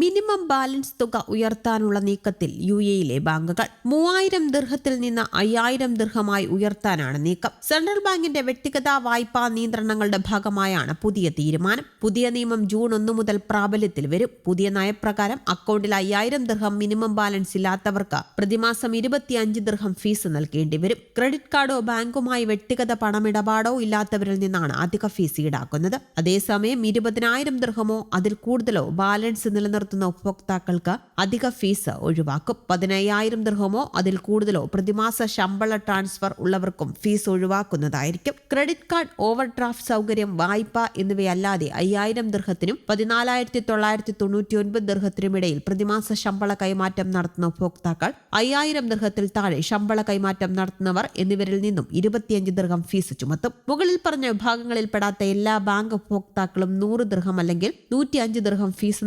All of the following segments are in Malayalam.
മിനിമം ബാലൻസ് തുക ഉയർത്താനുള്ള നീക്കത്തിൽ യു എയിലെ ബാങ്കുകൾ. മൂവായിരം ദീർഘത്തിൽ നിന്ന് അയ്യായിരം ദീർഘമായി ഉയർത്താനാണ് നീക്കം. സെൻട്രൽ ബാങ്കിന്റെ വ്യക്തിഗത വായ്പാ നിയന്ത്രണങ്ങളുടെ ഭാഗമായാണ് പുതിയ തീരുമാനം. പുതിയ നിയമം ജൂൺ ഒന്ന് മുതൽ പ്രാബല്യത്തിൽ വരും. പുതിയ നയപ്രകാരം അക്കൗണ്ടിൽ അയ്യായിരം ദീർഘം മിനിമം ബാലൻസ് ഇല്ലാത്തവർക്ക് പ്രതിമാസം ഇരുപത്തിയഞ്ച് ദീർഘം ഫീസ് നൽകേണ്ടി വരും. ക്രെഡിറ്റ് കാർഡോ ബാങ്കുമായി വ്യക്തിഗത പണമിടപാടോ ഇല്ലാത്തവരിൽ നിന്നാണ് അധിക ഫീസ് ഈടാക്കുന്നത്. അതേസമയം ഇരുപതിനായിരം ദീർഘമോ അതിൽ കൂടുതലോ ബാലൻസ് നിലനിർത്തുന്ന ഉപഭോക്താക്കൾക്ക് അധിക ഫീസ് ഒഴിവാക്കും. പതിനയ്യായിരം ദൃഹമോ അതിൽ കൂടുതലോ പ്രതിമാസ ശമ്പള ട്രാൻസ്ഫർ ഉള്ളവർക്കും ഫീസ് ഒഴിവാക്കുന്നതായിരിക്കും. ക്രെഡിറ്റ് കാർഡ് ഓവർ ഡ്രാഫ്റ്റ് സൗകര്യം വായ്പ എന്നിവയല്ലാതെ അയ്യായിരം ദൃഹത്തിനും പതിനാലായിരത്തി തൊള്ളായിരത്തി തൊണ്ണൂറ്റി ഒൻപത് ദൃഹത്തിനും ഇടയിൽ പ്രതിമാസ ശമ്പള കൈമാറ്റം നടത്തുന്ന ഉപഭോക്താക്കൾ അയ്യായിരം ദൃഹത്തിൽ താഴെ ശമ്പള കൈമാറ്റം നടത്തുന്നവർ എന്നിവരിൽ നിന്നും ഇരുപത്തിയഞ്ച് ദൃഹം ഫീസ് ചുമത്തും. മുകളിൽ പറഞ്ഞ വിഭാഗങ്ങളിൽപ്പെടാത്ത എല്ലാ ബാങ്ക് ഉപഭോക്താക്കളും നൂറ് ദൃഹം അല്ലെങ്കിൽ നൂറ്റി അഞ്ച് ദൃഹം ഫീസ്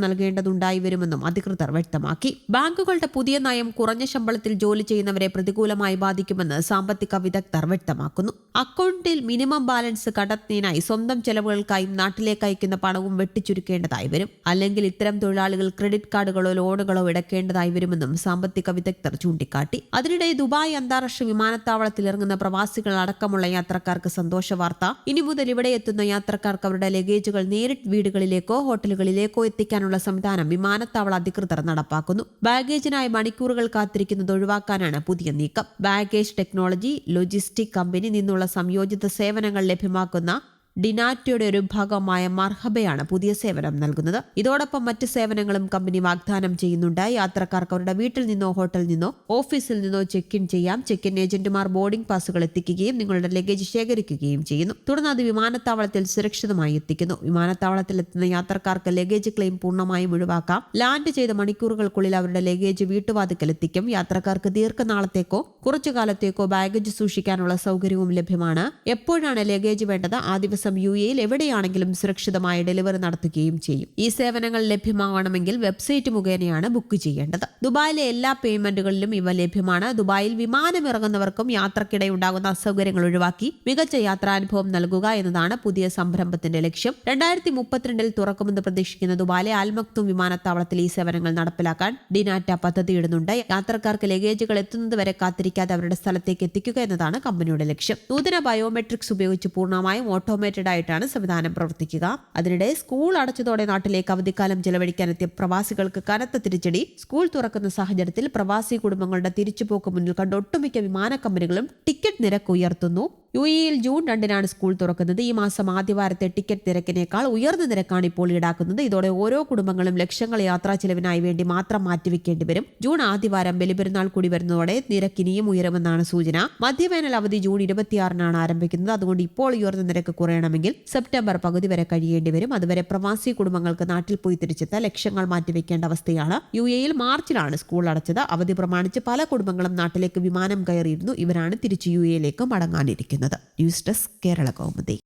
നൽകേണ്ടതുണ്ടായി വരുമെന്നും അധികൃതർ വ്യക്തമാക്കി. ബാങ്കുകളുടെ പുതിയ നയം കുറഞ്ഞ ശമ്പളത്തിൽ ജോലി ചെയ്യുന്നവരെ പ്രതികൂലമായി ബാധിക്കുമെന്ന് സാമ്പത്തിക വിദഗ്ധർ വ്യക്തമാക്കുന്നു. അക്കൗണ്ടിൽ മിനിമം ബാലൻസ് കണ്ടെത്തുന്നതിനായി സ്വന്തം ചെലവുകൾക്കായും നാട്ടിലേക്ക് അയക്കുന്ന പണവും വെട്ടിച്ചുരുക്കേണ്ടതായി വരും. അല്ലെങ്കിൽ ഇത്തരം തൊഴിലാളികൾ ക്രെഡിറ്റ് കാർഡുകളോ ലോണുകളോ എടുക്കേണ്ടതായി വരുമെന്നും സാമ്പത്തിക വിദഗ്ധർ ചൂണ്ടിക്കാട്ടി. അതിനിടെ ദുബായ് അന്താരാഷ്ട്ര വിമാനത്താവളത്തിൽ ഇറങ്ങുന്ന പ്രവാസികൾ അടക്കമുള്ള യാത്രക്കാർക്ക് സന്തോഷ വാർത്ത. ഇനി മുതൽ ഇവിടെ എത്തുന്ന യാത്രക്കാർക്ക് അവരുടെ ലഗേജുകൾ നേരിട്ട് വീടുകളിലേക്കോ ഹോട്ടലുകളിലേക്കോ എത്തിക്കാനുള്ള സംവിധാനം വിമാനത്താവള അധികൃതർ നടപ്പാക്കുന്നു. ബാഗേജിനായി മണിക്കൂറുകൾ കാത്തിരിക്കുന്നത് ഒഴിവാക്കാനാണ് പുതിയ നീക്കം. ബാഗേജ് ടെക്നോളജി ലോജിസ്റ്റിക് കമ്പനി നിന്നുള്ള സംയോജിത സേവനങ്ങൾ ലഭ്യമാക്കുന്ന ഡിനാറ്റയുടെ ഒരു ഭാഗമായ മർഹബയാണ് പുതിയ സേവനം നൽകുന്നത്. ഇതോടൊപ്പം മറ്റ് സേവനങ്ങളും കമ്പനി വാഗ്ദാനം ചെയ്യുന്നുണ്ട് യാത്രക്കാർക്ക് അവരുടെ വീട്ടിൽ നിന്നോ ഹോട്ടലിൽ നിന്നോ ഓഫീസിൽ നിന്നോ ചെക്ക് ഇൻ ചെയ്യാം. ചെക്ക് ഇൻ ഏജന്റുമാർ ബോർഡിംഗ് പാസുകൾ എത്തിക്കുകയും നിങ്ങളുടെ ലഗേജ് ശേഖരിക്കുകയും ചെയ്യുന്നു. തുടർന്ന് അത് വിമാനത്താവളത്തിൽ സുരക്ഷിതമായി എത്തിക്കുന്നു. വിമാനത്താവളത്തിൽ എത്തുന്ന യാത്രക്കാർക്ക് ലഗേജ് ക്ലെയിം പൂർണമായും ഒഴിവാക്കാം. ലാൻഡ് ചെയ്ത മണിക്കൂറുകൾക്കുള്ളിൽ അവരുടെ ലഗേജ് വീട്ടുവാതിക്കൽ എത്തിക്കും. യാത്രക്കാർക്ക് ദീർഘനാളത്തേക്കോ കുറച്ചു കാലത്തേക്കോ ബാഗേജ് സൂക്ഷിക്കാനുള്ള സൗകര്യവും ലഭ്യമാണ്. എപ്പോഴാണ് ലഗേജ് വേണ്ടത്? ആ ദിവസം യു എയിൽ എവിടെയാണെങ്കിലും സുരക്ഷിതമായി ഡെലിവറി നടത്തുകയും ചെയ്യും. ഈ സേവനങ്ങൾ ലഭ്യമാകണമെങ്കിൽ വെബ്സൈറ്റ് മുഖേനയാണ് ബുക്ക് ചെയ്യേണ്ടത്. ദുബായിലെ എല്ലാ പേയ്മെന്റുകളിലും ഇവ ലഭ്യമാണ്. ദുബായിൽ വിമാനമിറങ്ങുന്നവർക്കും യാത്രക്കിടെ ഉണ്ടാകുന്ന അസൗകര്യങ്ങൾ ഒഴിവാക്കി മികച്ച യാത്രാനുഭവം നൽകുക എന്നതാണ് പുതിയ സംരംഭത്തിന്റെ ലക്ഷ്യം. രണ്ടായിരത്തി മുപ്പത്തിരണ്ടിൽ തുറക്കുമെന്ന് പ്രതീക്ഷിക്കുന്ന ദുബായിലെ ആൽമക്തും വിമാനത്താവളത്തിൽ ഈ സേവനങ്ങൾ നടപ്പിലാക്കാൻ ഡിനാറ്റ പദ്ധതിയിടുന്നുണ്ട് യാത്രക്കാർക്ക് ലഗേജുകൾ എത്തുന്നതുവരെ കാത്തിരിക്കാതെ അവരുടെ സ്ഥലത്തേക്ക് എത്തിക്കുക എന്നതാണ് കമ്പനിയുടെ ലക്ഷ്യം. നൂതന ബയോമെട്രിക്സ് ഉപയോഗിച്ച് പൂർണമായും ഓട്ടോമേറ്റഡ് ആയിട്ടാണ് സംവിധാനം പ്രവർത്തിക്കുക. അതിനിടെ സ്കൂൾ അടച്ചതോടെ നാട്ടിലേക്ക് അവധിക്കാലം ചെലവഴിക്കാനെത്തിയ പ്രവാസികൾക്ക് കനത്ത തിരിച്ചടി. സ്കൂൾ തുറക്കുന്ന സാഹചര്യത്തിൽ പ്രവാസി കുടുംബങ്ങളുടെ തിരിച്ചുപോക്ക് മുന്നിൽ കണ്ട് ഒട്ടുമിക്ക വിമാന കമ്പനികളും ടിക്കറ്റ് നിരക്ക് ഉയർത്തുന്നു. യു എയിൽ ജൂൺ രണ്ടിനാണ് സ്കൂൾ തുറക്കുന്നത്. ഈ മാസം ആദ്യവാരത്തെ ടിക്കറ്റ് നിരക്കിനേക്കാൾ ഉയർന്ന നിരക്കാണ് ഇപ്പോൾ ഈടാക്കുന്നത്. ഇതോടെ ഓരോ കുടുംബങ്ങളും ലക്ഷങ്ങൾ യാത്രാ ചെലവിനായി വേണ്ടി മാത്രം മാറ്റിവെക്കേണ്ടി വരും ജൂൺ ആദ്യവാരം ബലിപെരുന്നാൾ കൂടി വരുന്നതോടെ നിരക്ക് ഇനിയും ഉയരുമെന്നാണ് സൂചന. മധ്യവേനൽ അവധി ജൂൺ ഇരുപത്തിയാറിനാണ് ആരംഭിക്കുന്നത്. അതുകൊണ്ട് ഇപ്പോൾ ഉയർന്ന നിരക്ക് കുറയണമെങ്കിൽ സെപ്റ്റംബർ പകുതി വരെ കഴിയേണ്ടി വരും. അതുവരെ പ്രവാസി കുടുംബങ്ങൾക്ക് നാട്ടിൽ പോയി തിരിച്ചെത്താൻ ലക്ഷങ്ങൾ മാറ്റിവെക്കേണ്ട അവസ്ഥയാണ്. യു എയിൽ മാർച്ചിലാണ് സ്കൂൾ അടച്ചത്. അവധി പ്രമാണിച്ച് പല കുടുംബങ്ങളും നാട്ടിലേക്ക് വിമാനം കയറിയിരുന്നു. ഇവരാണ് തിരിച്ച് യു എയിലേക്ക് മടങ്ങാനിരിക്കുന്നത്. News desk Kerala Kaumudi.